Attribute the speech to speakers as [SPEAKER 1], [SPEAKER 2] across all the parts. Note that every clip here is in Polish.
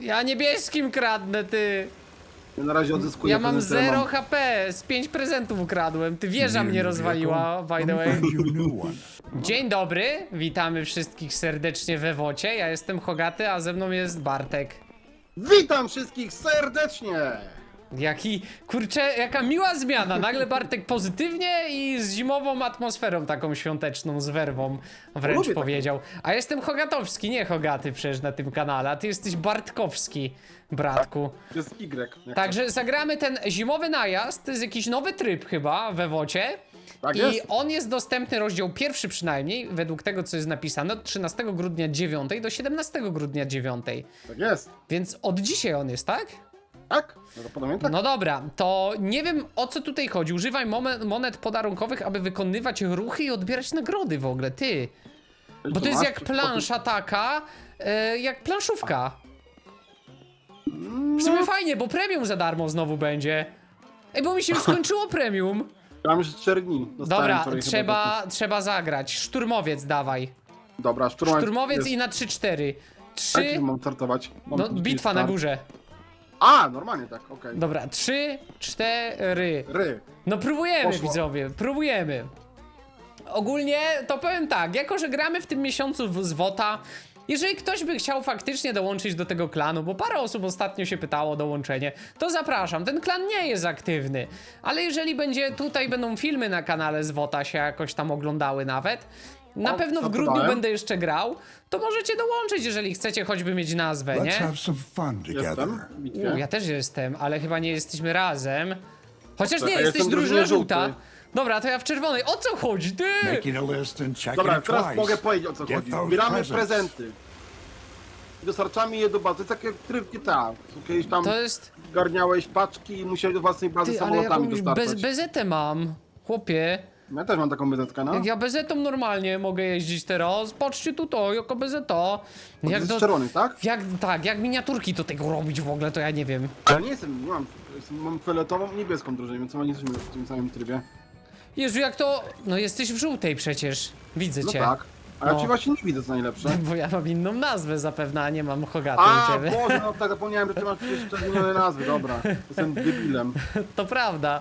[SPEAKER 1] Ja niebieskim kradnę, ty.
[SPEAKER 2] Ja na razie odzyskuję
[SPEAKER 1] Ja mam
[SPEAKER 2] prezent, który
[SPEAKER 1] 0
[SPEAKER 2] mam.
[SPEAKER 1] HP, z 5 prezentów ukradłem. Ty wieża mnie rozwaliła, by the way. Dzień dobry, witamy wszystkich serdecznie we Wocie. Ja jestem Hogaty, a ze mną jest Bartek.
[SPEAKER 2] Witam wszystkich serdecznie!
[SPEAKER 1] Jaki, kurczę, jaka miła zmiana. Nagle Bartek pozytywnie i z zimową atmosferą taką świąteczną, z werwą wręcz
[SPEAKER 2] Lubię takie.
[SPEAKER 1] powiedział. A jestem Hogatowski, nie Hogaty przecież na tym kanale, a ty jesteś Bartkowski, bratku.
[SPEAKER 2] To jest Y. jak
[SPEAKER 1] Także zagramy ten zimowy najazd, to jest jakiś nowy tryb chyba we Wocie.
[SPEAKER 2] Tak
[SPEAKER 1] I
[SPEAKER 2] jest.
[SPEAKER 1] on jest dostępny, rozdział pierwszy przynajmniej, według tego co jest napisane, od 13 grudnia 9 do 17 grudnia 9.
[SPEAKER 2] Tak jest.
[SPEAKER 1] Więc od dzisiaj on jest, tak?
[SPEAKER 2] Tak? Prawdopodobnie tak.
[SPEAKER 1] No dobra, to nie wiem o co tutaj chodzi. Używaj momen- monet podarunkowych, aby wykonywać ruchy i odbierać nagrody w ogóle, ty. Bo to jest jak plansza taka, e, jak planszówka. W sumie fajnie, bo premium za darmo znowu będzie. Ej, bo mi się już skończyło premium.
[SPEAKER 2] Mam już 4 dni. Dostałem
[SPEAKER 1] Dobra,
[SPEAKER 2] wczoraj chyba
[SPEAKER 1] trzeba, trzeba zagrać. Szturmowiec dawaj.
[SPEAKER 2] Dobra, szturmowiec.
[SPEAKER 1] Szturmowiec
[SPEAKER 2] jest.
[SPEAKER 1] i na 3-4.
[SPEAKER 2] Jaki
[SPEAKER 1] 3.
[SPEAKER 2] mam startować? Mam
[SPEAKER 1] No, bitwa na
[SPEAKER 2] start.
[SPEAKER 1] górze.
[SPEAKER 2] A, normalnie tak, okej.
[SPEAKER 1] Dobra, 3, 4.
[SPEAKER 2] Ry.
[SPEAKER 1] No próbujemy,
[SPEAKER 2] Poszło.
[SPEAKER 1] widzowie, próbujemy. Ogólnie to powiem tak, jako że gramy w tym miesiącu w- z WOTA, jeżeli ktoś by chciał faktycznie dołączyć do tego klanu, bo parę osób ostatnio się pytało o dołączenie, to zapraszam. Ten klan nie jest aktywny, ale jeżeli będzie tutaj będą filmy na kanale z WOTA się jakoś tam oglądały nawet, na
[SPEAKER 2] O,
[SPEAKER 1] pewno w grudniu
[SPEAKER 2] podałem?
[SPEAKER 1] będę jeszcze grał, to możecie dołączyć, jeżeli chcecie choćby mieć nazwę,
[SPEAKER 3] Let's
[SPEAKER 1] nie?
[SPEAKER 3] have some fun together.
[SPEAKER 2] Jestem bitwie.
[SPEAKER 1] U, ja też jestem, ale chyba nie jesteśmy razem. Chociaż
[SPEAKER 2] Tak,
[SPEAKER 1] nie,
[SPEAKER 2] ja
[SPEAKER 1] jesteś
[SPEAKER 2] jestem
[SPEAKER 1] drużyna żółta.
[SPEAKER 2] żółtej.
[SPEAKER 1] Dobra, to ja w czerwonej. O co chodzi, ty?
[SPEAKER 3] Making a list and checking
[SPEAKER 2] Dobra,
[SPEAKER 3] it
[SPEAKER 2] teraz
[SPEAKER 3] twice.
[SPEAKER 2] mogę powiedzieć o co
[SPEAKER 3] Get
[SPEAKER 2] chodzi.
[SPEAKER 3] those
[SPEAKER 2] Zbieramy
[SPEAKER 3] presents.
[SPEAKER 2] prezenty. I dostarczamy je do bazy. To jest takie tryb GTA. Kiedyś tam
[SPEAKER 1] To jest...
[SPEAKER 2] garniałeś paczki i musiałeś do własnej bazy
[SPEAKER 1] Ty, ale
[SPEAKER 2] samolotami
[SPEAKER 1] jakąś
[SPEAKER 2] dostarczać.
[SPEAKER 1] bez, bezetę mam. Chłopie,
[SPEAKER 2] Ja też mam taką bezetkę, no.
[SPEAKER 1] jak ja bezetą normalnie mogę jeździć teraz. Patrzcie tutaj, jako bezeta.
[SPEAKER 2] Jak
[SPEAKER 1] Jak do...
[SPEAKER 2] czerwony, tak?
[SPEAKER 1] Jak, tak, jak miniaturki do tego robić w ogóle, to ja nie wiem.
[SPEAKER 2] Ale nie jestem, nie mam. Jestem, mam fioletową i niebieską drużynę, więc chyba nie jesteśmy w tym samym trybie.
[SPEAKER 1] Jezu, jak to... No jesteś w żółtej przecież. Widzę
[SPEAKER 2] No
[SPEAKER 1] cię.
[SPEAKER 2] tak. A ja
[SPEAKER 1] No.
[SPEAKER 2] ci właśnie nie widzę co najlepsze.
[SPEAKER 1] Bo ja mam inną nazwę zapewne, a nie mam Hogaty u
[SPEAKER 2] A,
[SPEAKER 1] ciebie.
[SPEAKER 2] Boże, no tak zapomniałem, że ty masz jeszcze zmienione nazwy, dobra. Jestem debilem.
[SPEAKER 1] To prawda.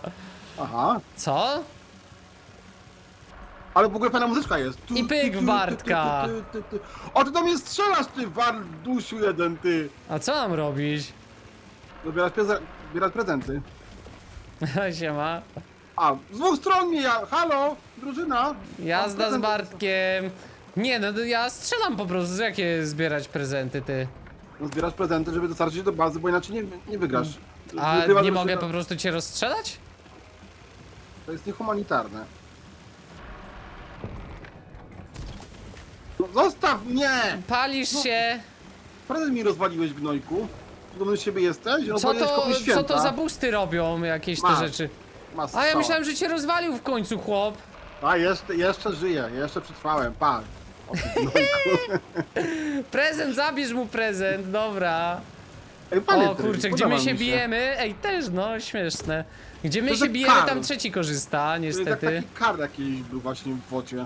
[SPEAKER 2] Aha.
[SPEAKER 1] Co?
[SPEAKER 2] Ale w ogóle fajna muzyczka jest. Tu,
[SPEAKER 1] I pyk w Bartka.
[SPEAKER 2] O, ty do mnie strzelasz, ty wardusiu jeden, ty.
[SPEAKER 1] A co mam robić?
[SPEAKER 2] Zbierać, preze- zbierać prezenty.
[SPEAKER 1] Siema.
[SPEAKER 2] A, z dwóch stron mnie ja. Halo, drużyna.
[SPEAKER 1] Jazda z Bartkiem. Nie, no to ja strzelam po prostu. Jakie zbierać prezenty, ty?
[SPEAKER 2] No, zbierasz prezenty, żeby dostarczyć do bazy, bo inaczej nie, nie wygrasz.
[SPEAKER 1] A
[SPEAKER 2] Wygrywa
[SPEAKER 1] nie
[SPEAKER 2] drużyna-
[SPEAKER 1] mogę po prostu cię rozstrzelać?
[SPEAKER 2] To jest niehumanitarne. No, zostaw mnie!
[SPEAKER 1] Palisz
[SPEAKER 2] No,
[SPEAKER 1] się.
[SPEAKER 2] Prezent mi rozwaliłeś, gnojku. Dumny z siebie jesteś?
[SPEAKER 1] Co
[SPEAKER 2] Rozwaliłeś
[SPEAKER 1] to,
[SPEAKER 2] komuś
[SPEAKER 1] co
[SPEAKER 2] święta.
[SPEAKER 1] to za busty robią, jakieś te
[SPEAKER 2] Masz.
[SPEAKER 1] rzeczy?
[SPEAKER 2] Masz
[SPEAKER 1] A ja
[SPEAKER 2] strzała.
[SPEAKER 1] myślałem, że cię rozwalił w końcu, chłop.
[SPEAKER 2] A, jeszcze, jeszcze żyję, jeszcze przetrwałem, pa. O, ty gnojku.
[SPEAKER 1] Prezent, zabierz mu prezent, dobra.
[SPEAKER 2] Ej, fajny
[SPEAKER 1] O kurczę, gdzie
[SPEAKER 2] podoba
[SPEAKER 1] my
[SPEAKER 2] mi
[SPEAKER 1] się bijemy? Ej, też no, śmieszne. Gdzie my
[SPEAKER 2] To
[SPEAKER 1] się bijemy, tam trzeci korzysta,
[SPEAKER 2] jest tak,
[SPEAKER 1] niestety.
[SPEAKER 2] taki kar jakiś był właśnie w wocie.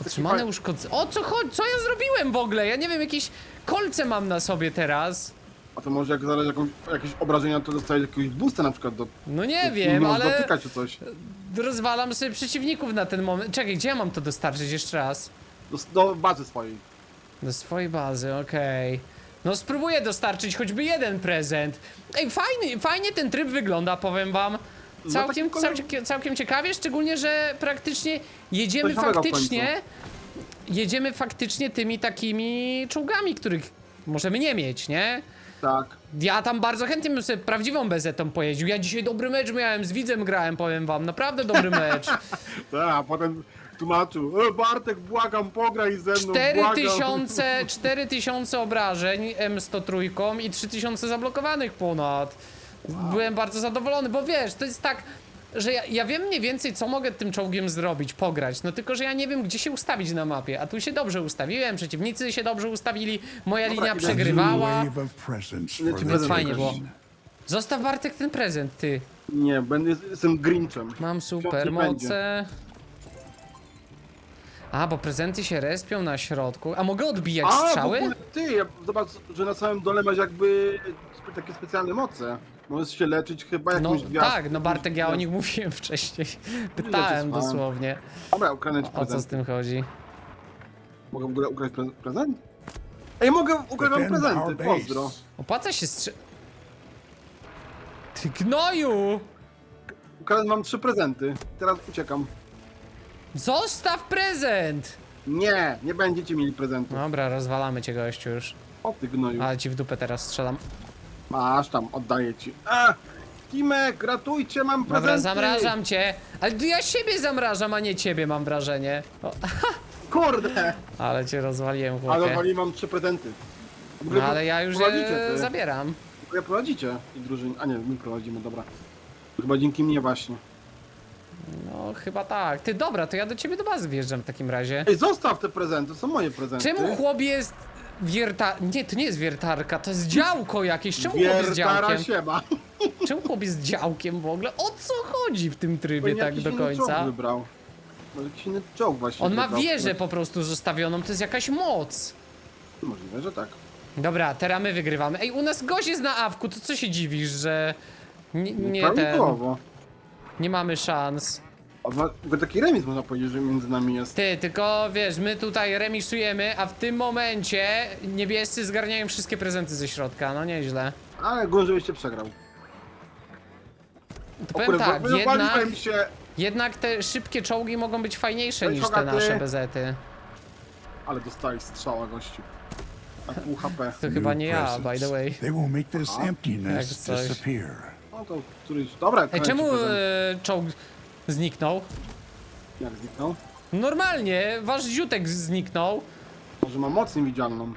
[SPEAKER 1] Otrzymane uszkodzenie. O co chodzi? Co ja zrobiłem w ogóle? Ja nie wiem, jakieś kolce mam na sobie teraz.
[SPEAKER 2] A to może jak zależy jakąś, jakieś obrażenia, to dostajesz jakiegoś boosta na przykład do...
[SPEAKER 1] No nie wiem, ale
[SPEAKER 2] dotykać czy coś.
[SPEAKER 1] rozwalam sobie przeciwników na ten moment. Czekaj, gdzie ja mam to dostarczyć jeszcze raz?
[SPEAKER 2] Do, do bazy swojej.
[SPEAKER 1] Do swojej bazy, okej. No spróbuję dostarczyć choćby jeden prezent. Ej, fajny, fajnie ten tryb wygląda, powiem wam. Całkiem,
[SPEAKER 2] taki kolor-
[SPEAKER 1] całkiem, całkiem ciekawie, szczególnie, że praktycznie jedziemy
[SPEAKER 2] Coś nowego w
[SPEAKER 1] faktycznie. Jedziemy faktycznie tymi takimi czołgami, których możemy nie mieć, nie?
[SPEAKER 2] Tak.
[SPEAKER 1] Ja tam bardzo chętnie bym sobie prawdziwą bezetą pojeździł. Ja dzisiaj dobry mecz miałem, z widzem grałem, powiem wam, naprawdę dobry mecz.
[SPEAKER 2] Tak, a potem tłumaczył, e, Bartek, błagam, pograj ze mną, błagam.
[SPEAKER 1] 4000, 4000 obrażeń M103 i 3000 zablokowanych ponad. Byłem bardzo zadowolony, bo wiesz, to jest tak, że ja, ja wiem mniej więcej, co mogę tym czołgiem zrobić, pograć, no tylko, że ja nie wiem, gdzie się ustawić na mapie, a tu się dobrze ustawiłem, przeciwnicy się dobrze ustawili, moja linia przegrywała.
[SPEAKER 3] For the
[SPEAKER 2] prezent
[SPEAKER 1] Fajnie było. Zostaw Bartek ten prezent, ty.
[SPEAKER 2] Nie, będę, jestem Grinchem.
[SPEAKER 1] Mam super
[SPEAKER 2] nie będzie.
[SPEAKER 1] moce. A, bo prezenty się respią na środku. A mogę odbijać
[SPEAKER 2] A, w
[SPEAKER 1] strzały?
[SPEAKER 2] ogóle ty, ja, zobacz, że na samym dole masz jakby spe- takie specjalne moce. Możesz się leczyć chyba
[SPEAKER 1] No
[SPEAKER 2] jakimś gwiazdką.
[SPEAKER 1] tak, no Bartek, ja o nich mówiłem wcześniej. Pytałem dosłownie,
[SPEAKER 2] Dobra, ukradnę ci
[SPEAKER 1] o co z tym chodzi.
[SPEAKER 2] Mogę w ogóle ukraść pre prezent? Ej, mogę ukraść wam
[SPEAKER 3] Defend our
[SPEAKER 2] prezenty,
[SPEAKER 3] base.
[SPEAKER 2] pozdro.
[SPEAKER 1] Opłaca się strze... Ty gnoju!
[SPEAKER 2] Ukradłem wam trzy prezenty. Teraz uciekam.
[SPEAKER 1] Zostaw prezent!
[SPEAKER 2] Nie, nie będziecie mieli prezentu.
[SPEAKER 1] Dobra, rozwalamy cię gościu już.
[SPEAKER 2] O ty gnoju.
[SPEAKER 1] Ale ci w dupę teraz strzelam.
[SPEAKER 2] Masz tam, oddaję ci. A! Timek, ratujcie, mam prezenty!
[SPEAKER 1] Dobra, zamrażam cię. Ale to ja siebie zamrażam, a nie ciebie mam wrażenie. O,
[SPEAKER 2] Kurde!
[SPEAKER 1] ale cię rozwaliłem,
[SPEAKER 2] Ale
[SPEAKER 1] chłopie.
[SPEAKER 2] wali mam trzy prezenty. W ogóle
[SPEAKER 1] No ale ja już
[SPEAKER 2] prowadzicie,
[SPEAKER 1] je
[SPEAKER 2] ty.
[SPEAKER 1] zabieram.
[SPEAKER 2] W ogóle prowadzicie i drużyn. A nie, my prowadzimy, dobra. Chyba dzięki mnie właśnie.
[SPEAKER 1] No chyba tak. Ty dobra, to ja do ciebie do bazy wjeżdżam w takim razie.
[SPEAKER 2] Ej, zostaw te prezenty, to są moje prezenty.
[SPEAKER 1] Czemu chłop jest wierta... Nie, to nie jest wiertarka, to jest działko jakieś. Czemu chłop jest
[SPEAKER 2] Wiertara
[SPEAKER 1] działkiem?
[SPEAKER 2] siema.
[SPEAKER 1] Czemu chłop jest działkiem w ogóle? O co chodzi w tym trybie
[SPEAKER 2] Pewnie
[SPEAKER 1] tak
[SPEAKER 2] jakiś
[SPEAKER 1] do
[SPEAKER 2] inny czołg
[SPEAKER 1] końca?
[SPEAKER 2] wybrał. Może jakiś inny czołg właśnie
[SPEAKER 1] On ma
[SPEAKER 2] wybrał.
[SPEAKER 1] wieżę po prostu zostawioną, to jest jakaś moc.
[SPEAKER 2] Możliwe, że tak.
[SPEAKER 1] Dobra, teraz my wygrywamy. Ej, u nas gość jest na awku, to co się dziwisz, że nie, nie ten,
[SPEAKER 2] Prawidłowo.
[SPEAKER 1] nie mamy szans.
[SPEAKER 2] A ma- w ogóle taki remis można powiedzieć, że między nami jest.
[SPEAKER 1] Ty, tylko wiesz, my tutaj remisujemy, a w tym momencie niebiescy zgarniają wszystkie prezenty ze środka, no nieźle.
[SPEAKER 2] Ale góry, żebyś się przegrał.
[SPEAKER 1] To
[SPEAKER 2] O
[SPEAKER 1] powiem
[SPEAKER 2] kurde,
[SPEAKER 1] tak,
[SPEAKER 2] wy-
[SPEAKER 1] jednak,
[SPEAKER 2] wywaliłem się,
[SPEAKER 1] jednak te szybkie czołgi mogą być fajniejsze
[SPEAKER 2] Ej,
[SPEAKER 1] niż te nasze bezety.
[SPEAKER 2] ale dostałeś strzała gościu. A pół HP.
[SPEAKER 1] To chyba nie ja, by the way.
[SPEAKER 3] They will make this
[SPEAKER 1] Jak
[SPEAKER 3] emptiness
[SPEAKER 1] coś.
[SPEAKER 3] disappear.
[SPEAKER 2] No to któryś. Dobra,
[SPEAKER 1] Ej, czemu
[SPEAKER 2] prezent.
[SPEAKER 1] e, czołg zniknął?
[SPEAKER 2] Jak zniknął?
[SPEAKER 1] Normalnie, wasz ziutek zniknął.
[SPEAKER 2] Może ma moc niewidzialną.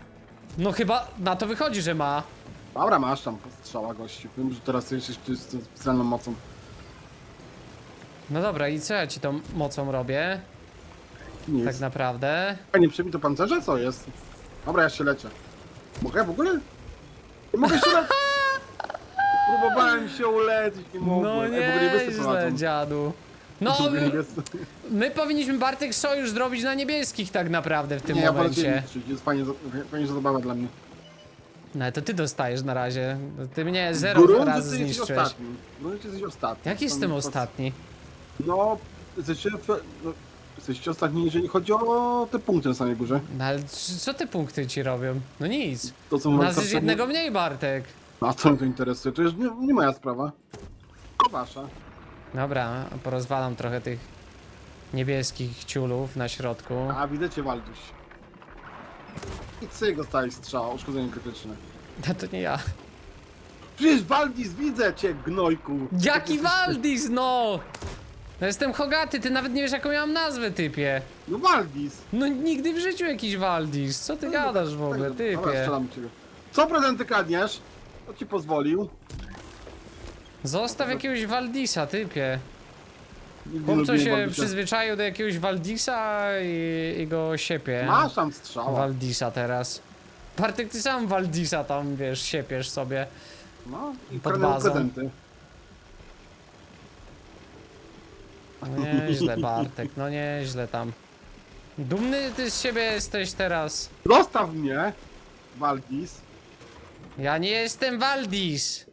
[SPEAKER 1] No chyba na to wychodzi, że ma.
[SPEAKER 2] Dobra, masz tam strzała gościu. Wiem, że teraz jesteś z specjalną mocą.
[SPEAKER 1] No dobra, i co ja ci tą mocą robię?
[SPEAKER 2] Nie
[SPEAKER 1] Tak naprawdę.
[SPEAKER 2] A nie przebito to pancerze? Co jest? Dobra, ja się leczę. Mogę w ogóle? Nie mogę się leczyć. Próbowałem się uleczyć, nie mogłem.
[SPEAKER 1] No
[SPEAKER 2] Ej, w ogóle niebiescy
[SPEAKER 1] nieźle,
[SPEAKER 2] prowadzą.
[SPEAKER 1] dziadu. No,
[SPEAKER 2] niebiescy.
[SPEAKER 1] my powinniśmy Bartek sojusz zrobić na niebieskich tak naprawdę w tym
[SPEAKER 2] Nie, ja wolę cię
[SPEAKER 1] momencie.
[SPEAKER 2] niszczyć, jest fajnie, fajniejsza zabawa dla mnie.
[SPEAKER 1] No to ty dostajesz na razie. Ty mnie zero
[SPEAKER 2] Grunty,
[SPEAKER 1] razy
[SPEAKER 2] ty jesteś
[SPEAKER 1] zniszczyłeś.
[SPEAKER 2] ostatni. Grunty, ty jesteś ostatni.
[SPEAKER 1] Jak jestem
[SPEAKER 2] Tam-
[SPEAKER 1] ostatni?
[SPEAKER 2] No, jesteście, w- no, jesteście ostatni, jeżeli chodzi o te punkty na samej górze.
[SPEAKER 1] No ale c- co te punkty ci robią? No nic.
[SPEAKER 2] To co
[SPEAKER 1] Nas jest jednego mniej, Bartek.
[SPEAKER 2] A co mnie to interesuje? To już nie, nie moja sprawa. To wasza.
[SPEAKER 1] Dobra, porozwalam trochę tych niebieskich ciulów na środku.
[SPEAKER 2] A widzę cię, Walduś. I cyk dostałeś strzała, uszkodzenie krytyczne.
[SPEAKER 1] No to nie ja.
[SPEAKER 2] Przecież Waldis, widzę cię, gnojku!
[SPEAKER 1] Jaki Waldis, no! No jestem Hogaty, ty nawet nie wiesz jaką ja mam nazwę, typie.
[SPEAKER 2] No Waldis!
[SPEAKER 1] No nigdy w życiu jakiś Waldis. Co ty gadasz w ogóle,
[SPEAKER 2] Dobra,
[SPEAKER 1] typie?
[SPEAKER 2] strzelam ciebie. Co prezenty kradniesz? To ci pozwolił.
[SPEAKER 1] Zostaw jakiegoś Waldisa, typie.
[SPEAKER 2] Nigdy
[SPEAKER 1] Chłop,
[SPEAKER 2] nie
[SPEAKER 1] co
[SPEAKER 2] lubiłem
[SPEAKER 1] się
[SPEAKER 2] Waldisa.
[SPEAKER 1] przyzwyczaił do jakiegoś Waldisa i, i go siepie.
[SPEAKER 2] Masz tam strzała.
[SPEAKER 1] Waldisa teraz. Bartek, ty sam Waldisa tam, wiesz, siepiesz sobie.
[SPEAKER 2] No i
[SPEAKER 1] Pod bazą.
[SPEAKER 2] prezenty.
[SPEAKER 1] No nieźle, Bartek, no nieźle tam. Dumny ty z siebie jesteś teraz.
[SPEAKER 2] Zostaw mnie, Waldis.
[SPEAKER 1] Ja nie jestem Waldis.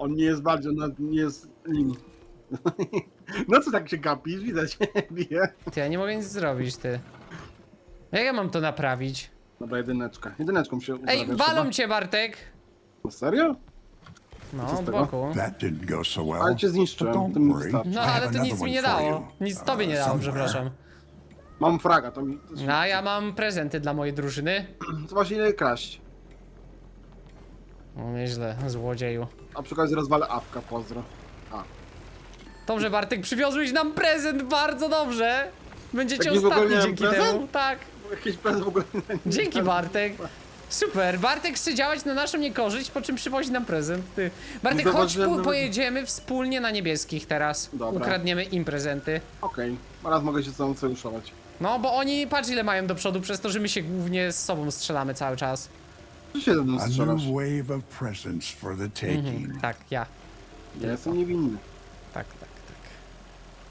[SPEAKER 2] On nie jest bardziej, on nie jest nim. No co tak się gapisz? Widzę ciebie.
[SPEAKER 1] Ty, ja nie mogę nic zrobić, ty. Jak ja mam to naprawić?
[SPEAKER 2] Dobra, jedyneczka. Jedyneczką się
[SPEAKER 1] Ej,
[SPEAKER 2] uzdrawiasz
[SPEAKER 1] walą
[SPEAKER 2] chyba.
[SPEAKER 1] cię, Bartek!
[SPEAKER 2] No Serio?
[SPEAKER 1] No,
[SPEAKER 2] z
[SPEAKER 1] od
[SPEAKER 2] tego?
[SPEAKER 1] boku.
[SPEAKER 3] That didn't go so well.
[SPEAKER 2] Ale cię zniszczyłem,
[SPEAKER 3] don't
[SPEAKER 2] to mi
[SPEAKER 3] worry.
[SPEAKER 2] wystarczy.
[SPEAKER 1] No,
[SPEAKER 3] I have
[SPEAKER 1] ale to
[SPEAKER 3] another
[SPEAKER 1] nic mi
[SPEAKER 3] one
[SPEAKER 1] nie
[SPEAKER 3] for
[SPEAKER 1] dało. Nic tobie nie
[SPEAKER 3] Uh,
[SPEAKER 1] dało,
[SPEAKER 3] somewhere.
[SPEAKER 1] przepraszam.
[SPEAKER 2] Mam fraga, to mi... To,
[SPEAKER 1] No, a ja mam prezenty dla mojej drużyny.
[SPEAKER 2] to właśnie ile kraść.
[SPEAKER 1] No, nieźle, złodzieju.
[SPEAKER 2] A przy okazji rozwalę awka, pozdro. A.
[SPEAKER 1] Dobrze, Bartek, przywiozłeś nam prezent, bardzo dobrze! Będziecie
[SPEAKER 2] ogóle
[SPEAKER 1] ostatni dzięki
[SPEAKER 2] prezent?
[SPEAKER 1] temu, tak.
[SPEAKER 2] Jakiś prezent w ogóle nie
[SPEAKER 1] Dzięki, Bartek. Super, Bartek chce działać na naszą niekorzyść, po czym przywozi nam prezent. Ty. Bartek, chodź, po, pojedziemy wspólnie na niebieskich teraz.
[SPEAKER 2] Dobra.
[SPEAKER 1] Ukradniemy im prezenty.
[SPEAKER 2] Okej, teraz mogę się z tobą sojuszować.
[SPEAKER 1] No, bo oni, patrz ile mają do przodu, przez to, że my się głównie z sobą strzelamy cały czas.
[SPEAKER 2] Ty się mną
[SPEAKER 3] A
[SPEAKER 2] strzelasz.
[SPEAKER 3] new wave of presents for the taking.
[SPEAKER 1] Tak, ja.
[SPEAKER 2] Ja jestem niewinny.
[SPEAKER 1] Tak, tak, tak.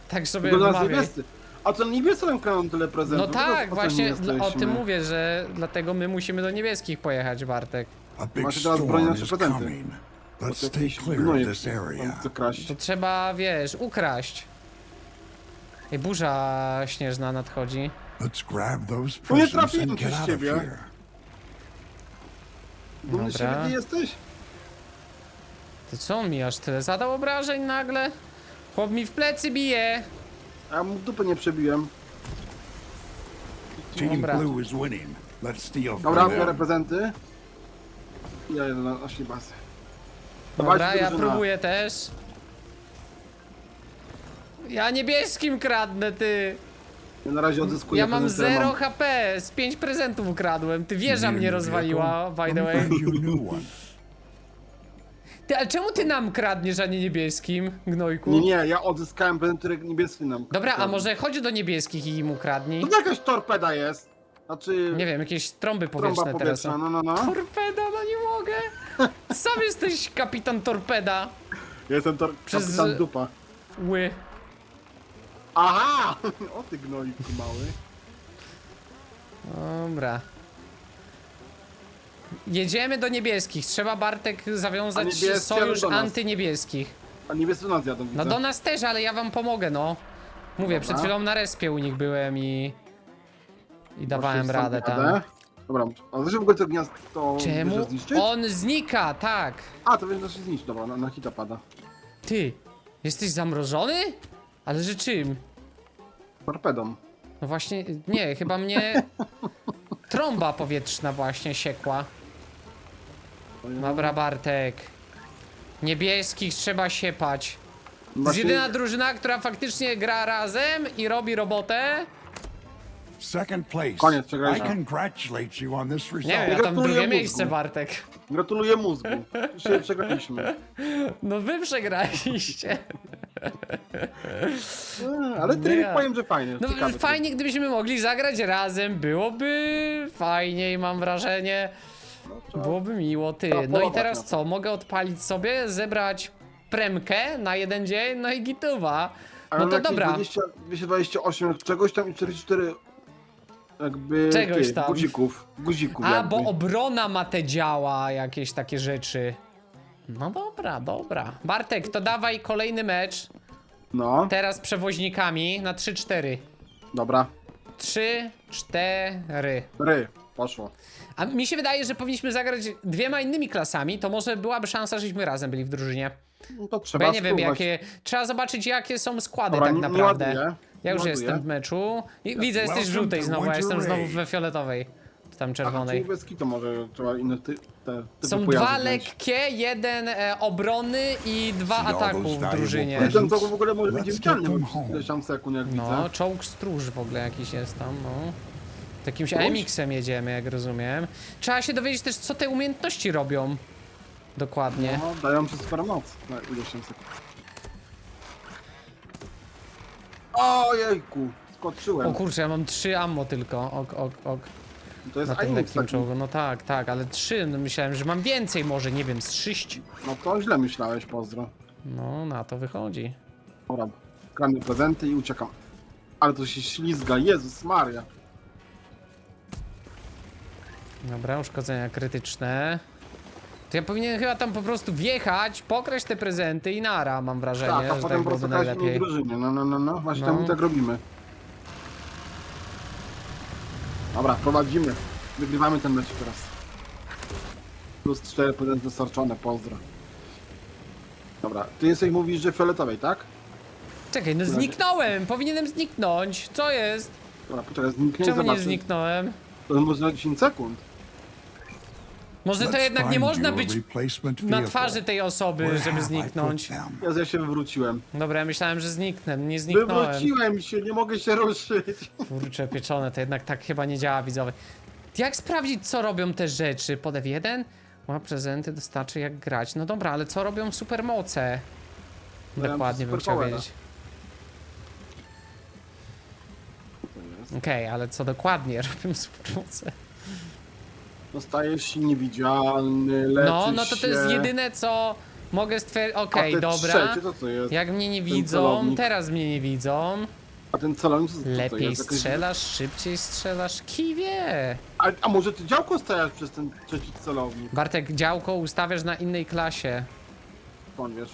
[SPEAKER 1] Tak sobie
[SPEAKER 2] Tylko niebiescy. A ten niebieski nam tyle
[SPEAKER 1] No
[SPEAKER 2] prezentów.
[SPEAKER 1] tak, właśnie dla- o tym mówię, że dlatego my musimy do niebieskich pojechać, Bartek.
[SPEAKER 3] A big
[SPEAKER 2] Macie teraz broń na
[SPEAKER 3] storm is
[SPEAKER 2] prezenty.
[SPEAKER 3] coming.
[SPEAKER 2] Bo
[SPEAKER 3] Let's
[SPEAKER 2] to
[SPEAKER 3] stay clear of this area.
[SPEAKER 2] kraść.
[SPEAKER 1] To trzeba, wiesz, ukraść. Ej, burza śnieżna nadchodzi.
[SPEAKER 3] Let's grab those
[SPEAKER 2] No nie
[SPEAKER 3] presents
[SPEAKER 2] trafiłem
[SPEAKER 3] and get
[SPEAKER 2] przez
[SPEAKER 3] out of
[SPEAKER 2] ciebie.
[SPEAKER 3] here.
[SPEAKER 2] Dumny z siebie
[SPEAKER 1] Dobra.
[SPEAKER 2] ty jesteś?
[SPEAKER 1] To co on mi aż tyle zadał obrażeń nagle? Chłop mi w plecy bije.
[SPEAKER 2] A ja mu dupę nie przebiłem.
[SPEAKER 3] Team
[SPEAKER 1] Dobra.
[SPEAKER 3] Blue is winning. Let's steal from
[SPEAKER 2] Dobra,
[SPEAKER 3] them.
[SPEAKER 2] biorę prezenty. I ja jedę na, na ślibasy.
[SPEAKER 1] Dobra,
[SPEAKER 2] Dawajcie,
[SPEAKER 1] ja
[SPEAKER 2] drużyna.
[SPEAKER 1] próbuję też. Ja niebieskim kradnę, ty.
[SPEAKER 2] Ja na razie odzyskuję
[SPEAKER 1] Ja mam
[SPEAKER 2] prezenty,
[SPEAKER 1] 0
[SPEAKER 2] mam.
[SPEAKER 1] HP, z 5 prezentów ukradłem. Ty wieża mnie rozwaliła, by the way. Ty, ale czemu ty nam kradniesz, a nie niebieskim, gnojku?
[SPEAKER 2] Nie, nie, ja odzyskałem prezent, który niebieski nam.
[SPEAKER 1] Dobra, a może chodź do niebieskich i im ukradnij?
[SPEAKER 2] To to jakaś torpeda jest. Znaczy...
[SPEAKER 1] Nie wiem, jakieś trąby
[SPEAKER 2] Trąba
[SPEAKER 1] powietrzne teraz
[SPEAKER 2] powietrzna,
[SPEAKER 1] są.
[SPEAKER 2] no, no, no.
[SPEAKER 1] Torpeda, no nie mogę. Sam jesteś kapitan torpeda.
[SPEAKER 2] Jestem tor...
[SPEAKER 1] Przez-
[SPEAKER 2] kapitan dupa.
[SPEAKER 1] Ły.
[SPEAKER 2] Aha! O ty gnojku mały.
[SPEAKER 1] Dobra. Jedziemy do niebieskich. Trzeba Bartek zawiązać
[SPEAKER 2] A niebiescy
[SPEAKER 1] sojusz
[SPEAKER 2] jadą do nas.
[SPEAKER 1] antyniebieskich.
[SPEAKER 2] A niebiescy do nas jadą, widzę.
[SPEAKER 1] No do nas też, ale ja wam pomogę, no. Mówię,
[SPEAKER 2] Dobra.
[SPEAKER 1] przed chwilą na respie u nich byłem i... I dawałem radę tam.
[SPEAKER 2] Dobra, a zresztą w ogóle to gniazdo
[SPEAKER 1] Czemu?
[SPEAKER 2] zniszczyć?
[SPEAKER 1] On znika, tak.
[SPEAKER 2] A, to będzie się zniszczyć, dobra, na, na hita pada.
[SPEAKER 1] Ty, jesteś zamrożony? Ale że czym?
[SPEAKER 2] Torpedą.
[SPEAKER 1] No właśnie, nie, chyba mnie trąba powietrzna właśnie siekła. Dobra, Bartek. Niebieskich trzeba siepać. To jest
[SPEAKER 2] Właśnie-
[SPEAKER 1] jedyna drużyna, która faktycznie gra razem i robi robotę.
[SPEAKER 3] Second place.
[SPEAKER 2] Koniec,
[SPEAKER 3] I
[SPEAKER 2] przegraliśmy.
[SPEAKER 3] congratulate you on this result.
[SPEAKER 1] Nie wiem, ja tam
[SPEAKER 2] Gratuluję
[SPEAKER 1] drugie
[SPEAKER 2] mózgu.
[SPEAKER 1] miejsce, Bartek.
[SPEAKER 2] Gratuluję mózgu. Dzisiaj przegraliśmy.
[SPEAKER 1] No wy przegraliście.
[SPEAKER 2] Eee, Ale tryb
[SPEAKER 1] ja.
[SPEAKER 2] powiem, że fajny.
[SPEAKER 1] No
[SPEAKER 2] ciekawy
[SPEAKER 1] fajnie, gdybyśmy mogli zagrać razem, byłoby fajniej, mam wrażenie.
[SPEAKER 2] No,
[SPEAKER 1] Byłoby miło, ty.
[SPEAKER 2] Trzeba
[SPEAKER 1] No i
[SPEAKER 2] polować
[SPEAKER 1] teraz
[SPEAKER 2] na to.
[SPEAKER 1] co? Mogę odpalić sobie, zebrać premkę na jeden dzień, no i gituwa.
[SPEAKER 2] Ale
[SPEAKER 1] No to
[SPEAKER 2] jakieś
[SPEAKER 1] dobra.
[SPEAKER 2] 20, 228 czegoś tam i 44 jakby
[SPEAKER 1] Czegoś
[SPEAKER 2] tych,
[SPEAKER 1] tam.
[SPEAKER 2] guzików. Guzików
[SPEAKER 1] A,
[SPEAKER 2] jakby.
[SPEAKER 1] bo obrona ma te działa, jakieś takie rzeczy. No dobra, dobra. Bartek, to dawaj kolejny mecz.
[SPEAKER 2] No,
[SPEAKER 1] Teraz przewoźnikami na 3-4.
[SPEAKER 2] dobra.
[SPEAKER 1] 3, 4.
[SPEAKER 2] Ry, poszło.
[SPEAKER 1] A mi się wydaje, że powinniśmy zagrać dwiema innymi klasami, to może byłaby szansa, żebyśmy razem byli w drużynie.
[SPEAKER 2] No to
[SPEAKER 1] Bo
[SPEAKER 2] trzeba
[SPEAKER 1] ja nie wiem,
[SPEAKER 2] spróbować.
[SPEAKER 1] jakie. Trzeba zobaczyć, jakie są składy
[SPEAKER 2] Dobra,
[SPEAKER 1] tak
[SPEAKER 2] nie-
[SPEAKER 1] naprawdę.
[SPEAKER 2] ładuję.
[SPEAKER 1] Ja już
[SPEAKER 2] nie
[SPEAKER 1] jestem
[SPEAKER 2] ładuję.
[SPEAKER 1] w meczu. I widzę, jesteś w żółtej znowu, a jestem znowu we fioletowej. Czy tam
[SPEAKER 2] Aha,
[SPEAKER 1] czerwonej.
[SPEAKER 2] czyli bez kitu może trzeba inne ty, te typy
[SPEAKER 1] Są
[SPEAKER 2] pojazdów
[SPEAKER 1] dwa
[SPEAKER 2] wziąć.
[SPEAKER 1] lekkie, jeden e, obrony i dwa ataku w drużynie.
[SPEAKER 2] Ten to w ogóle może
[SPEAKER 3] Let's
[SPEAKER 2] być
[SPEAKER 3] get
[SPEAKER 2] widzialny
[SPEAKER 3] them
[SPEAKER 2] przez
[SPEAKER 3] home.
[SPEAKER 2] ileś tam sekund, jak
[SPEAKER 1] No,
[SPEAKER 2] widzę.
[SPEAKER 1] czołg stróż w ogóle jakiś jest tam, no. Z Jakimś
[SPEAKER 2] Stróż?
[SPEAKER 1] AMX-em jedziemy, jak rozumiem. Trzeba się dowiedzieć też, co te umiejętności robią. Dokładnie.
[SPEAKER 2] No, dają się super moc na ileś tam sekund. Ojejku, skoczyłem.
[SPEAKER 1] O kurczę, ja mam trzy ammo tylko. Ok, ok, ok.
[SPEAKER 2] to jest
[SPEAKER 1] Na tym lekkim czołgu. No tak, tak, ale trzy. No myślałem, że mam więcej może, nie wiem, z sześć.
[SPEAKER 2] No to źle myślałeś, pozdro.
[SPEAKER 1] No, na to wychodzi.
[SPEAKER 2] Dobra, kradnę prezenty i uciekam. Ale to się ślizga, Jezus Maria.
[SPEAKER 1] Dobra, uszkodzenia krytyczne. To ja powinienem chyba tam po prostu wjechać, pokraść te prezenty i nara, mam wrażenie,
[SPEAKER 2] Tak, a
[SPEAKER 1] że
[SPEAKER 2] potem
[SPEAKER 1] tak
[SPEAKER 2] po prostu
[SPEAKER 1] byłoby
[SPEAKER 2] każdy innej
[SPEAKER 1] najlepiej.
[SPEAKER 2] drużynie. No, no, no, no. Właśnie
[SPEAKER 1] No.
[SPEAKER 2] tam tak robimy. Dobra, prowadzimy. Wygrywamy ten mecz teraz. Plus 4 prezenty dostarczone, pozdro. Dobra, ty jesteś mówisz, że fioletowej, tak?
[SPEAKER 1] Czekaj, no zniknąłem! Powinienem zniknąć! Co jest?
[SPEAKER 2] Dobra, poczekaj, zniknie i
[SPEAKER 1] Czemu nie zniknąłem?
[SPEAKER 2] To może na 10 sekund.
[SPEAKER 1] Może to jednak nie można być na twarzy tej osoby, żeby zniknąć.
[SPEAKER 2] Ja, ja się wywróciłem.
[SPEAKER 1] Dobra, ja myślałem, że zniknę, nie zniknąłem.
[SPEAKER 2] Wywróciłem się, nie mogę się ruszyć.
[SPEAKER 1] Kurczę, pieczone, to jednak tak chyba nie działa, widzowie. Jak sprawdzić, co robią te rzeczy? Pod F1? Ma prezenty, dostarczy jak grać. No dobra, ale co robią supermoce? Dokładnie bym chciał wiedzieć. Okej, ale co dokładnie robią supermoce?
[SPEAKER 2] Zostajesz się niewidzialny, leczysz
[SPEAKER 1] No, no to to jest
[SPEAKER 2] się.
[SPEAKER 1] jedyne, co mogę stwierdzić.
[SPEAKER 2] A
[SPEAKER 1] Okej,
[SPEAKER 2] te
[SPEAKER 1] dobra.
[SPEAKER 2] trzecie, to co jest?
[SPEAKER 1] Jak mnie nie
[SPEAKER 2] Ten
[SPEAKER 1] widzą,
[SPEAKER 2] celownik.
[SPEAKER 1] teraz mnie nie widzą.
[SPEAKER 2] A ten celownik co, co to
[SPEAKER 1] Lepiej
[SPEAKER 2] jest? Jakaś-
[SPEAKER 1] strzelasz, szybciej strzelasz, kij wie.
[SPEAKER 2] A, a może ty działko stawiasz przez ten trzeci celownik?
[SPEAKER 1] Bartek, działko ustawiasz na innej klasie.
[SPEAKER 2] Skąd wiesz?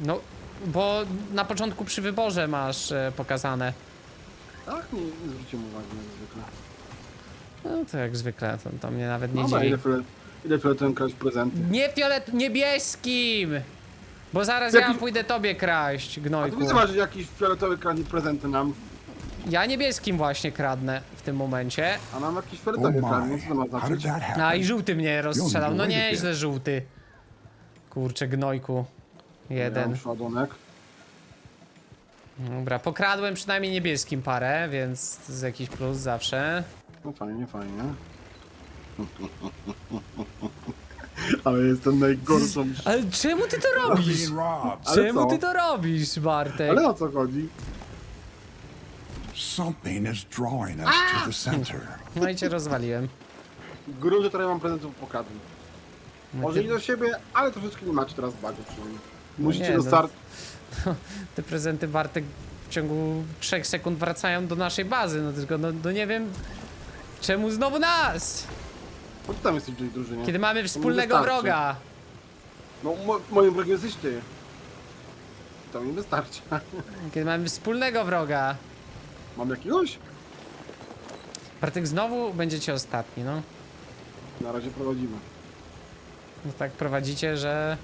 [SPEAKER 1] No, bo na początku przy wyborze masz e, pokazane.
[SPEAKER 2] Tak? Nie, nie zwróciłem uwagi jak zwykle.
[SPEAKER 1] No to jak zwykle, to, to mnie nawet nie
[SPEAKER 2] Dobra,
[SPEAKER 1] dziwi.
[SPEAKER 2] ile, fiolet, ile fioletem kraść prezenty?
[SPEAKER 1] Nie fiolet, niebieskim! Bo zaraz ja pójdę tobie kraść,
[SPEAKER 2] A
[SPEAKER 1] gnojku.
[SPEAKER 2] ty widzę, masz jakiś fioletowy kradnie prezenty nam,
[SPEAKER 1] Ja niebieskim właśnie kradnę w tym momencie.
[SPEAKER 2] a nam jakiś
[SPEAKER 3] Oh
[SPEAKER 2] fioletowy kradnie.
[SPEAKER 3] my.
[SPEAKER 2] Co to ma
[SPEAKER 3] How did
[SPEAKER 2] znaczyć?
[SPEAKER 3] that?
[SPEAKER 1] A i żółty mnie rozstrzelał. No nieźle żółty. Kurczę, gnojku.
[SPEAKER 2] Ja
[SPEAKER 1] Jeden.
[SPEAKER 2] mam ładunek.
[SPEAKER 1] Dobra, pokradłem przynajmniej niebieskim parę, więc to jest jakiś plus zawsze.
[SPEAKER 2] No fajnie, fajnie. Ale jestem najgorszą.
[SPEAKER 1] Ale czemu ty to robisz?
[SPEAKER 2] Ale
[SPEAKER 1] Czemu
[SPEAKER 2] co?
[SPEAKER 1] ty to robisz, Bartek?
[SPEAKER 2] Ale o co chodzi?
[SPEAKER 3] Something is drawing us to the center.
[SPEAKER 1] No i cię rozwaliłem.
[SPEAKER 2] Gruże, które mam prezentów pokadłem.
[SPEAKER 1] No
[SPEAKER 2] Może i do siebie, ale troszeczkę nie macie teraz bagu przynajmniej. Musicie
[SPEAKER 1] nie,
[SPEAKER 2] do
[SPEAKER 1] no.
[SPEAKER 2] start.
[SPEAKER 1] Te prezenty Bartek w ciągu 3 sekund wracają do naszej bazy, no tylko no, no nie wiem czemu znowu nas?
[SPEAKER 2] Po co tam jesteś w tej drużynie?
[SPEAKER 1] Kiedy mamy wspólnego
[SPEAKER 2] wystarczy.
[SPEAKER 1] wroga.
[SPEAKER 2] No mo moim wrogiem jesteś ty. To mi wystarczy.
[SPEAKER 1] Kiedy mamy wspólnego wroga.
[SPEAKER 2] Mam jakiegoś?
[SPEAKER 1] Bartek znowu będziecie ostatni, no.
[SPEAKER 2] Na razie prowadzimy.
[SPEAKER 1] No tak prowadzicie, że,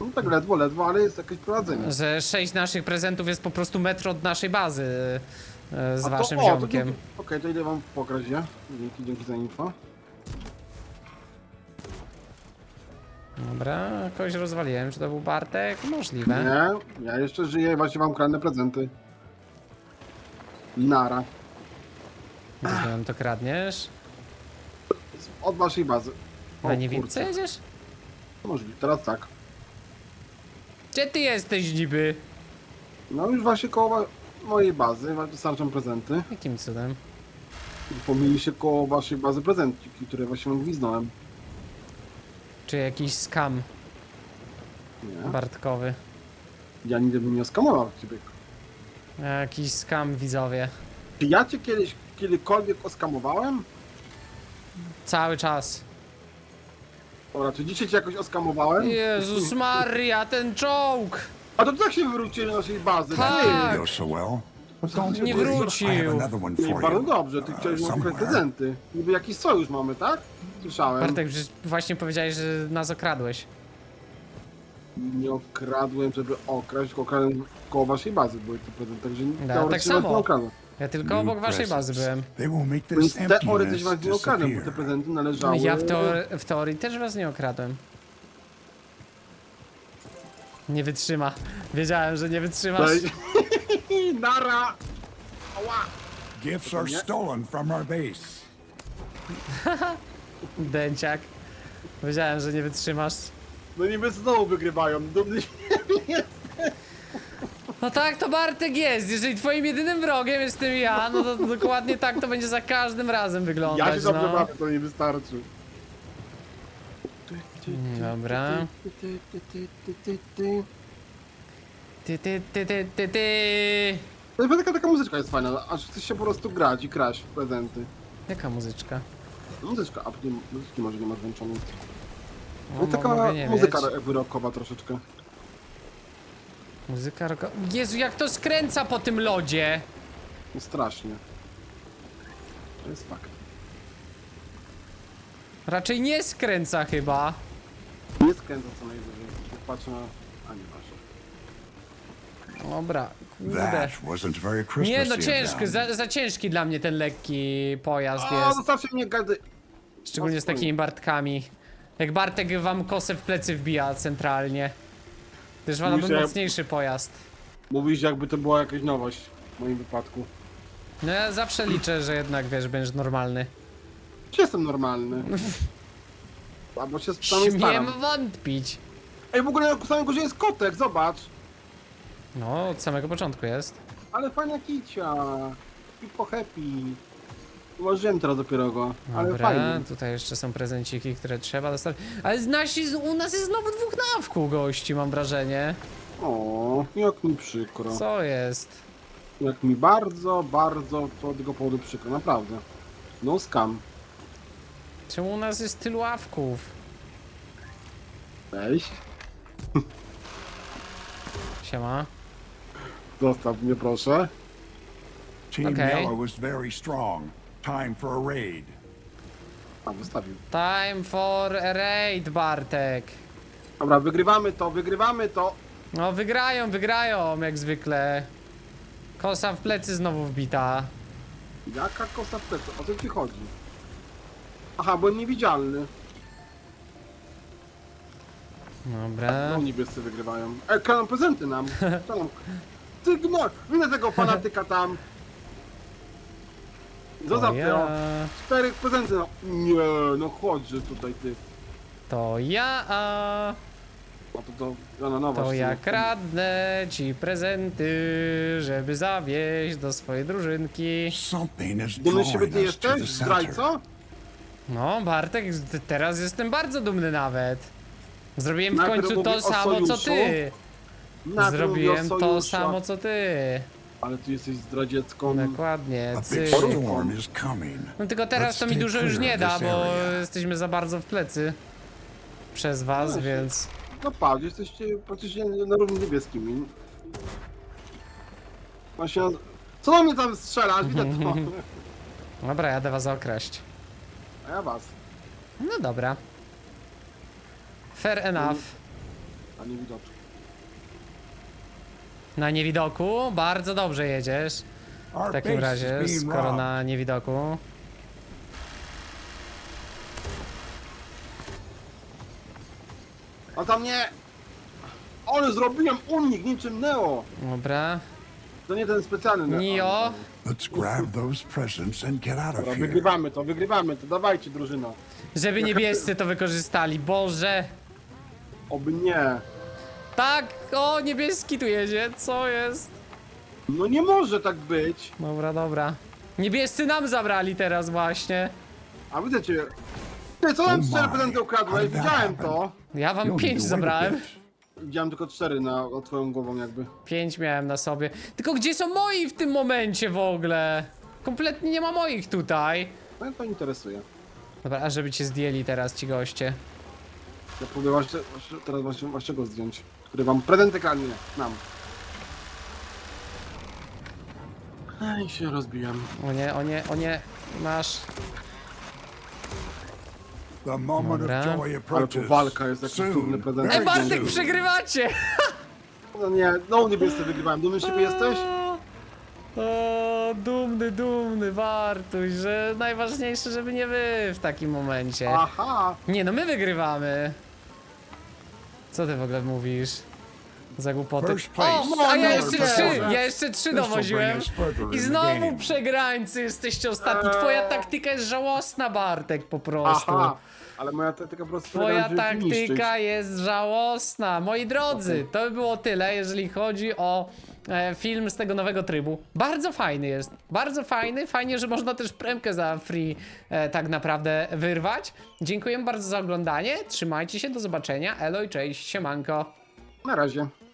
[SPEAKER 2] No tak ledwo, ledwo, ale jest jakieś prowadzenie.
[SPEAKER 1] że sześć naszych prezentów jest po prostu metro od naszej bazy z
[SPEAKER 2] A to-
[SPEAKER 1] waszym
[SPEAKER 2] o, to
[SPEAKER 1] ziomkiem.
[SPEAKER 2] dzięki- Okej, to idę wam pokraść, ja? Dzięki, dzięki za info.
[SPEAKER 1] Dobra, kogoś rozwaliłem. Czy to był Bartek? Możliwe.
[SPEAKER 2] Nie, ja jeszcze żyję i właśnie wam kradnę prezenty. Nara.
[SPEAKER 1] Gdzie nam to kradniesz?
[SPEAKER 2] Od waszej bazy. O,
[SPEAKER 1] Na niewidce
[SPEAKER 2] kurczę.
[SPEAKER 1] jedziesz?
[SPEAKER 2] To możliwe, teraz tak.
[SPEAKER 1] Gdzie ty jesteś niby?
[SPEAKER 2] No już właśnie koło wa- mojej bazy dostarczam prezenty.
[SPEAKER 1] Jakim cudem?
[SPEAKER 2] Pomyli się koło waszej bazy prezentiki, które właśnie gwizdnąłem.
[SPEAKER 1] Czy jakiś skam
[SPEAKER 2] Nie.
[SPEAKER 1] Bartkowy?
[SPEAKER 2] Ja nigdy bym nie oskamował ciebie.
[SPEAKER 1] Jakiś skam widzowie.
[SPEAKER 2] Czy ja cię kiedyś, kiedykolwiek oskamowałem?
[SPEAKER 1] Cały czas.
[SPEAKER 2] Dobra, czy dzisiaj cię jakoś oskamowałem?
[SPEAKER 1] Jezus Maria, ten czołg!
[SPEAKER 2] A to tak się wywrócili do naszej bazy.
[SPEAKER 1] Tak.
[SPEAKER 3] So well. Don't
[SPEAKER 1] Nie wrócił.
[SPEAKER 3] I have another one
[SPEAKER 2] bardzo
[SPEAKER 3] you.
[SPEAKER 2] dobrze, ty
[SPEAKER 3] Uh,
[SPEAKER 2] chciałeś mu
[SPEAKER 3] somewhere.
[SPEAKER 2] prezenty. Niby jakiś sojusz mamy, tak? Słyszałem.
[SPEAKER 1] Bartek, przecież właśnie powiedziałeś, że nas okradłeś.
[SPEAKER 2] Nie okradłem, żeby okraść, tylko okradłem koło waszej bazy były te prezenty, także
[SPEAKER 1] tak
[SPEAKER 2] teoretycznie was
[SPEAKER 1] samo.
[SPEAKER 2] nie okradłem.
[SPEAKER 1] Ja tylko
[SPEAKER 3] New
[SPEAKER 1] obok waszej bazy byłem.
[SPEAKER 3] They will make
[SPEAKER 2] Więc
[SPEAKER 3] this
[SPEAKER 2] teoretycznie
[SPEAKER 3] emptiness
[SPEAKER 2] was nie okradłem, bo te
[SPEAKER 3] disappear.
[SPEAKER 2] prezenty należały...
[SPEAKER 1] Ja w, teor- w teorii też was nie okradłem. Nie wytrzyma. Wiedziałem, że nie wytrzymasz.
[SPEAKER 2] Nara! Ała!
[SPEAKER 3] Gifts are stolen from our base.
[SPEAKER 1] Dęciak. Wiedziałem, że nie wytrzymasz.
[SPEAKER 2] No niby znowu wygrywają, dumny się.
[SPEAKER 1] No tak, to Bartek jest. Jeżeli twoim jedynym wrogiem jestem ja, no to dokładnie tak to będzie za każdym razem
[SPEAKER 2] Ja
[SPEAKER 1] wyglądać,
[SPEAKER 2] się dobrze
[SPEAKER 1] no.
[SPEAKER 2] bawię, to nie wystarczy.
[SPEAKER 1] Dobra. Ty, ty, ty, ty, ty, ty.
[SPEAKER 2] To jest taka, taka muzyczka jest fajna, aż chcesz się po prostu grać i kraść w prezenty.
[SPEAKER 1] Jaka muzyczka?
[SPEAKER 2] Muzyczka, a nie, muzyki może nie masz włączonej. No,
[SPEAKER 1] mo-
[SPEAKER 2] taka
[SPEAKER 1] mogę nie
[SPEAKER 2] muzyka
[SPEAKER 1] mieć.
[SPEAKER 2] jakby rockowa troszeczkę.
[SPEAKER 1] Muzyka roko... Jezu, jak to skręca po tym lodzie!
[SPEAKER 2] No strasznie. To jest fakt.
[SPEAKER 1] Raczej nie skręca chyba.
[SPEAKER 2] Nie skręca co najwyżej. Jak patrzę na... A nie masz.
[SPEAKER 1] Dobra, kurde.
[SPEAKER 3] That wasn't very Christmassy
[SPEAKER 1] Nie no,
[SPEAKER 3] of
[SPEAKER 1] ciężki,
[SPEAKER 3] them.
[SPEAKER 1] za, za ciężki dla mnie ten lekki pojazd
[SPEAKER 2] O,
[SPEAKER 1] jest.
[SPEAKER 2] zostawcie mnie gady...
[SPEAKER 1] Szczególnie z takimi Bartkami. Jak Bartek wam kosę w plecy wbija centralnie. Też
[SPEAKER 2] Mówisz, że-
[SPEAKER 1] mocniejszy pojazd.
[SPEAKER 2] Mówisz jakby to była jakaś nowość w moim wypadku.
[SPEAKER 1] No ja zawsze liczę, że jednak wiesz, będziesz normalny.
[SPEAKER 2] Czy jestem normalny? Albo się przynajmniej
[SPEAKER 1] Śmiem
[SPEAKER 2] staram.
[SPEAKER 1] wątpić.
[SPEAKER 2] Ej, w ogóle na samym górze jest kotek, zobacz!
[SPEAKER 1] No, od samego początku jest.
[SPEAKER 2] Ale fajna kicia. I po happy. Ułożyłem teraz dopiero go, ale
[SPEAKER 1] Dobra,
[SPEAKER 2] fajnie.
[SPEAKER 1] tutaj jeszcze są prezenciki, które trzeba dostać. Ale z nasi, z- u nas jest znowu dwóch nawków gości, mam wrażenie.
[SPEAKER 2] O, jak mi przykro.
[SPEAKER 1] Co jest?
[SPEAKER 2] Jak mi bardzo, bardzo to od tego powodu przykro, naprawdę. No scam.
[SPEAKER 1] Czemu u nas jest tylu awków?
[SPEAKER 2] Weź,
[SPEAKER 1] Siema.
[SPEAKER 2] zostaw mnie proszę.
[SPEAKER 3] Team
[SPEAKER 1] Okay.
[SPEAKER 3] Yellow is very strong. Time for a raid.
[SPEAKER 2] A, wystawił.
[SPEAKER 1] Time for a raid, Bartek.
[SPEAKER 2] Dobra, wygrywamy to, wygrywamy to.
[SPEAKER 1] No wygrają, wygrają, jak zwykle. Kosa w plecy znowu wbita.
[SPEAKER 2] Jaka kosa w plecy? O co ci chodzi? Aha, byłem niewidzialny.
[SPEAKER 1] Dobra.
[SPEAKER 2] No niebiescy wygrywają. E, kraną prezenty nam. Co nam? Ty gno, widzę tego fanatyka tam. Zostaw
[SPEAKER 1] To
[SPEAKER 2] te o,
[SPEAKER 1] ja,
[SPEAKER 2] cztery prezenty, no. Nie, no chodźże tutaj ty.
[SPEAKER 1] to ja, a
[SPEAKER 2] No to to, no, no, no
[SPEAKER 1] to ja kradnę ci prezenty, żeby zawieźć do swojej drużynki.
[SPEAKER 3] Something is
[SPEAKER 2] Dumny z siebie
[SPEAKER 3] drawing
[SPEAKER 2] ty
[SPEAKER 3] us to the
[SPEAKER 2] jesteś,
[SPEAKER 3] center.
[SPEAKER 2] zdrajco?
[SPEAKER 1] No, Bartek, t- teraz jestem bardzo dumny nawet. Zrobiłem w
[SPEAKER 2] Najpierw
[SPEAKER 1] końcu to
[SPEAKER 2] o
[SPEAKER 1] samo co
[SPEAKER 2] sojuszu,
[SPEAKER 1] ty.
[SPEAKER 2] Najpierw o
[SPEAKER 1] Zrobiłem to
[SPEAKER 2] sojuszu,
[SPEAKER 1] samo co ty.
[SPEAKER 2] Ale ty jesteś zdradziecką.
[SPEAKER 1] Dokładnie,
[SPEAKER 3] A
[SPEAKER 1] cyk.
[SPEAKER 3] big storm is coming.
[SPEAKER 1] No tylko teraz to mi dużo już nie da, bo jesteśmy za bardzo w plecy. Przez was,
[SPEAKER 2] No,
[SPEAKER 1] więc...
[SPEAKER 2] No patrz, jesteście praktycznie na równi niebieskimi. Właśnie, co do mnie tam strzelasz, widzę to.
[SPEAKER 1] Dobra, jadę was okraść.
[SPEAKER 2] A ja was,
[SPEAKER 1] No dobra. Fair enough.
[SPEAKER 2] a nie widoczny.
[SPEAKER 1] Na niewidoku bardzo dobrze jedziesz. W takim razie, skoro na niewidoku.
[SPEAKER 2] A tam nie! Ale zrobiłem unik niczym Neo!
[SPEAKER 1] Dobra.
[SPEAKER 2] To nie ten specjalny Neo.
[SPEAKER 1] Nio.
[SPEAKER 3] Let's grab those presents and get out
[SPEAKER 2] Dobra,
[SPEAKER 3] of here.
[SPEAKER 2] wygrywamy to, wygrywamy to, dawajcie drużyna.
[SPEAKER 1] Żeby niebiescy to wykorzystali. Boże.
[SPEAKER 2] Oby nie.
[SPEAKER 1] Tak, o, niebieski tu jedzie. Co jest?
[SPEAKER 2] No nie może tak być.
[SPEAKER 1] Dobra, dobra. Niebiescy nam zabrali teraz właśnie.
[SPEAKER 2] A widzę cię. Ty, co nam
[SPEAKER 3] Oh
[SPEAKER 2] cztery
[SPEAKER 3] my, how
[SPEAKER 2] ukradłeś?
[SPEAKER 3] did that
[SPEAKER 2] Widziałem
[SPEAKER 3] happen?
[SPEAKER 2] to.
[SPEAKER 1] Ja wam pięć zabrałem.
[SPEAKER 2] Widziałem tylko cztery na o twoją głową jakby.
[SPEAKER 1] Pięć miałem na sobie. Tylko gdzie są moi w tym momencie w ogóle? Kompletnie nie ma moich tutaj.
[SPEAKER 2] No to interesuje.
[SPEAKER 1] Dobra, a żeby cię zdjęli teraz ci goście.
[SPEAKER 2] Ja próbuję właśnie, właśnie, teraz właśnie, właśnie go zdjąć. Który wam prezenty kradnie. Nam. Ej, się rozbijam.
[SPEAKER 1] O nie, o nie, o nie. Masz.
[SPEAKER 3] The moment
[SPEAKER 1] Dobra.
[SPEAKER 3] of joy
[SPEAKER 2] Ale tu
[SPEAKER 3] approaches.
[SPEAKER 2] walka jest jakiś trudny
[SPEAKER 3] Soon.
[SPEAKER 2] prezent.
[SPEAKER 1] Ej, Bartek, przegrywacie!
[SPEAKER 2] No nie, no niebiescy wygrywałem. Dumny z siebie jesteś?
[SPEAKER 1] O, dumny, dumny, Bartuś, że najważniejsze, żeby nie wy w takim momencie.
[SPEAKER 2] Aha!
[SPEAKER 1] Nie, no my wygrywamy. Co ty w ogóle mówisz? Za głupoty.
[SPEAKER 3] First place.
[SPEAKER 1] O, a ja jeszcze trzy, ja jeszcze trzy
[SPEAKER 3] This will
[SPEAKER 1] dowoziłem.
[SPEAKER 3] bring us further in
[SPEAKER 1] I
[SPEAKER 3] the
[SPEAKER 1] znowu
[SPEAKER 3] game.
[SPEAKER 1] przegrańcy jesteście ostatni. Twoja taktyka jest żałosna, Bartek, po prostu.
[SPEAKER 2] Aha! Ale moja taktyka po prostu
[SPEAKER 1] Twoja
[SPEAKER 2] polega żeby niszczyć.
[SPEAKER 1] taktyka jest żałosna. Moi drodzy, to by było tyle, jeżeli chodzi o e, film z tego nowego trybu. Bardzo fajny jest. Bardzo fajny. Fajnie, że można też premkę za free e, tak naprawdę wyrwać. Dziękuję bardzo za oglądanie. Trzymajcie się, do zobaczenia. Elo i cześć, siemanko.
[SPEAKER 2] Na razie.